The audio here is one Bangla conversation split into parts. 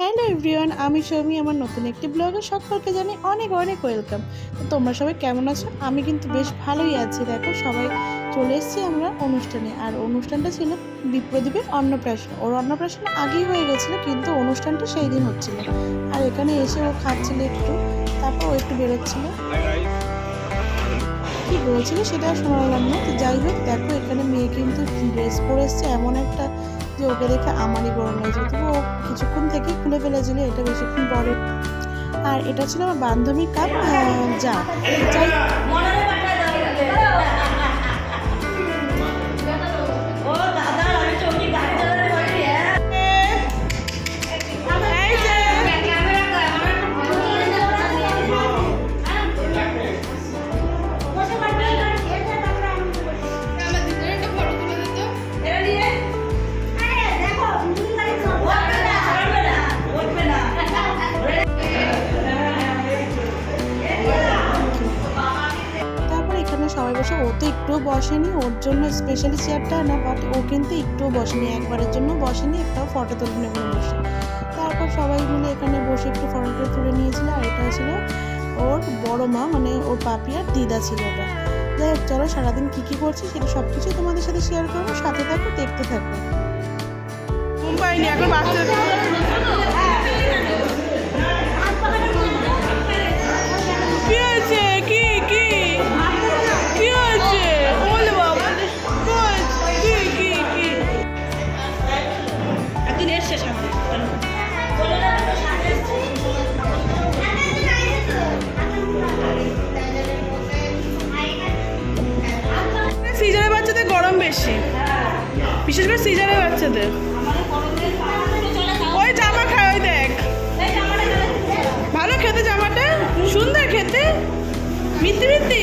হ্যালো এভরিওয়ান আমি সৌমি আমার নতুন একটি ব্লগে সকলকে জানি অনেক অনেক ওয়েলকাম। তো তোমরা সবাই কেমন আছো? আমি কিন্তু বেশ ভালোই আছি। দেখো সবাই চলে এসেছি আমরা অনুষ্ঠানে। আর অনুষ্ঠানটা ছিল বিপ্রদীপের অন্নপ্রাশন। ওর অন্নপ্রাশন আগেই হয়ে গেছিল কিন্তু অনুষ্ঠানটা সেই দিন হচ্ছিল। আর এখানে এসে ও খাচ্ছিল একটু তারপর ও একটু বেরোচ্ছিল। কি বলছিল সেটা শোনালাম না। তো যাই হোক দেখো এখানে মেয়ে কিন্তু ড্রেস পরে এসছে এমন একটা যে ওকে দেখে আমারই গরম হয়েছে। তবু ও কিছুক্ষণ থেকেই খুলে ফেলেছিল, এটা বেশিক্ষণ পরে। আর এটা ছিল আমার বান্ধবীর কাপ যা। যাই বসে, ও তো একটুও বসেনি, ওর জন্য স্পেশালি চেয়ারটা না বাট ও কিন্তু একটুও বসেনি, একবারের জন্য বসেনি, একটাও ফটো তুলে বলে বসে। তারপর সবাই মিলে এখানে বসে একটু ফটোটা তুলে নিয়েছিল, আর এটা ছিল ওর বড় মা মানে ওর পাপি আর দিদা ছিল ওটা। যাই হোক, চলো সারাদিন কী কী করছি সেটা সব কিছু তোমাদের সাথে শেয়ার করব, সাথে থাকো, দেখতে থাকো। এখন বাচ্চা। ওই জামা খায় ওই দেখ। ভালো খেতে জামাটা? সুন্দর খেতে। মিত্তি মিত্তি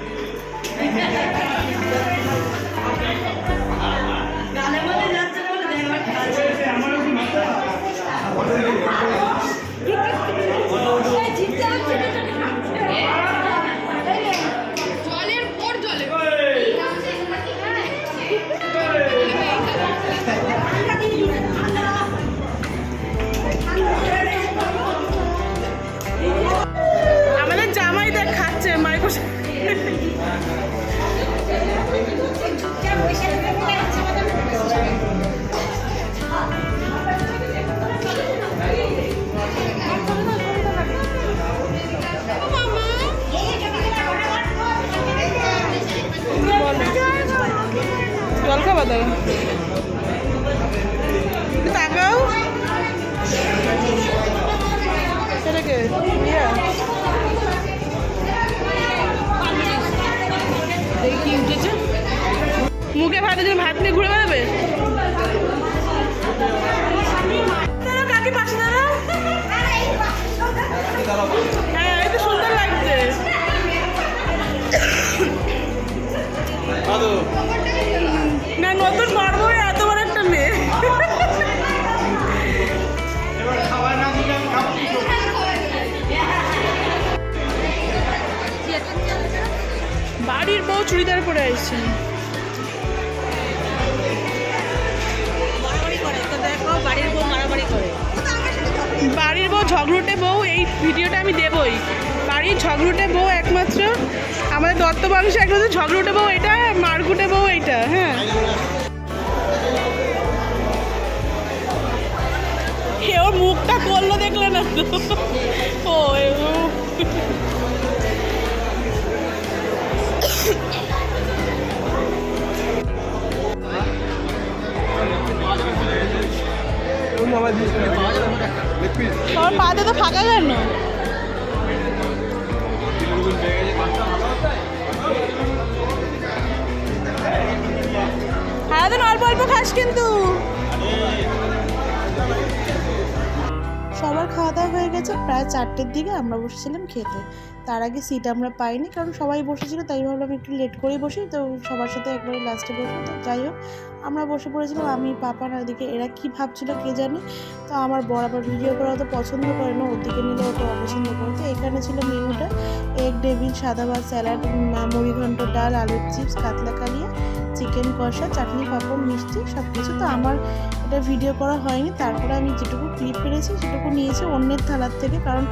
মুখে ভাতের জন্য ভাত নিয়ে ঘুরে বেড়াবে? কাকি পাশে হ্যাঁ এই তো সুন্দর লাগছে। না নতুন এত বড় একটা মেয়ে? বাড়ির বউ চুড়িদার পরে আসছে বাড়ির বউ ঝগড়ুটে বউ, এই ভিডিওটা আমি দেবই। বাড়ির ঝগড়ুটে বউ একমাত্র, আমাদের দত্ত বংশে একমাত্র ঝগড়ুটে বউ এটা, মারকুটে বউ এটা হ্যাঁ। মুখটা করল দেখলে না তো। তোর পাতে তো ফাঁকা কেন? সারাদিন অল্প অল্প খাস কিন্তু। সবার খাওয়া দাওয়া হয়ে গেছে, প্রায় চারটের দিকে আমরা বসেছিলাম খেতে। তার আগে সিট আমরা পাইনি, কারণ সবাই বসেছিল, তাই ভাবলাম একটু লেট করে বসি, তো সবার সাথে একবারে লাস্টে বসবো তো যাই হোক আমরা বসে পড়েছিলাম, আমি, পাপা না ওদিকে, এরা কি ভাবছিল কে জানে? তো আমার বরাবর ভিডিও করা অত পছন্দ করে না, ওদিকে নিলে ওটা অপছন্দ করে তো এখানে ছিল মেনুটা, এগ, ডেভিল, সাদা ভাত, স্যালাড মুড়ি ঘন্ট ডাল, আলুর চিপস, কাতলা কালিয়া চিকেন কষা, চাটনি পাঁপড়, মিষ্টি সব কিছু তো আমার এটা ভিডিও করা হয়নি। তারপরে আমি যেটুকু ক্লিপ পেরেছি সেটুকু নিয়েছি অন্যের থালার থেকে, কারণ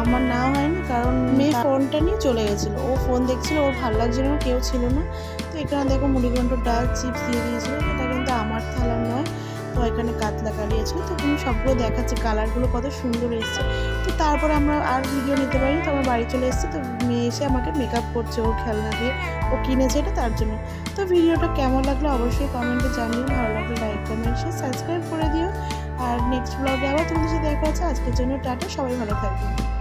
আমার না হয়নি, কারণ মেয়ে ফোনটা নিয়ে চলে গেছিল। ও ফোন দেখছিল, ওর ভালো লাগছিল না, কেউ ছিল না। তো এখানে দেখো মুড়িঘণ্ট ডাল, চিপস দিয়ে দিয়েছিলো, এটা কিন্তু আমার থালা নয়। তো এখানে কাতলা কালিয়ে ছিল তো তুমি সবগুলো দেখাচ্ছে, কালারগুলো কত সুন্দর এসছে। তো তারপরে আমরা আর ভিডিও নিতে পারিনি, তো আমার বাড়ি চলে এসেছি। তো মেয়ে এসে আমাকে মেকআপ করছে ও খেলনা দিয়ে, ও কিনেছে এটা তার জন্য। তো ভিডিওটা কেমন লাগল অবশ্যই কমেন্টে জানিও, ভালো লাগলে লাইক কমেন্ট শেয়ার সাবস্ক্রাইব করে দিও। আর নেক্সট ব্লগে আবার তোমাদের সাথে দেখা আজকের জন্য টাটা, সবাই ভালো থাকবে